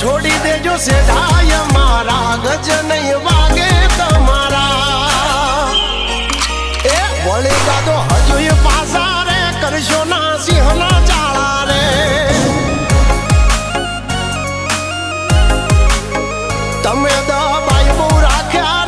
છોડી દેજો સેઢાય મારા ગજ નહીં વાગે તમારા. એ વળેગા તો હજુ પાસા રે, કરશો ના સિંહના ચાળા રે. તમે દબાઈ બહુ રાખ્યા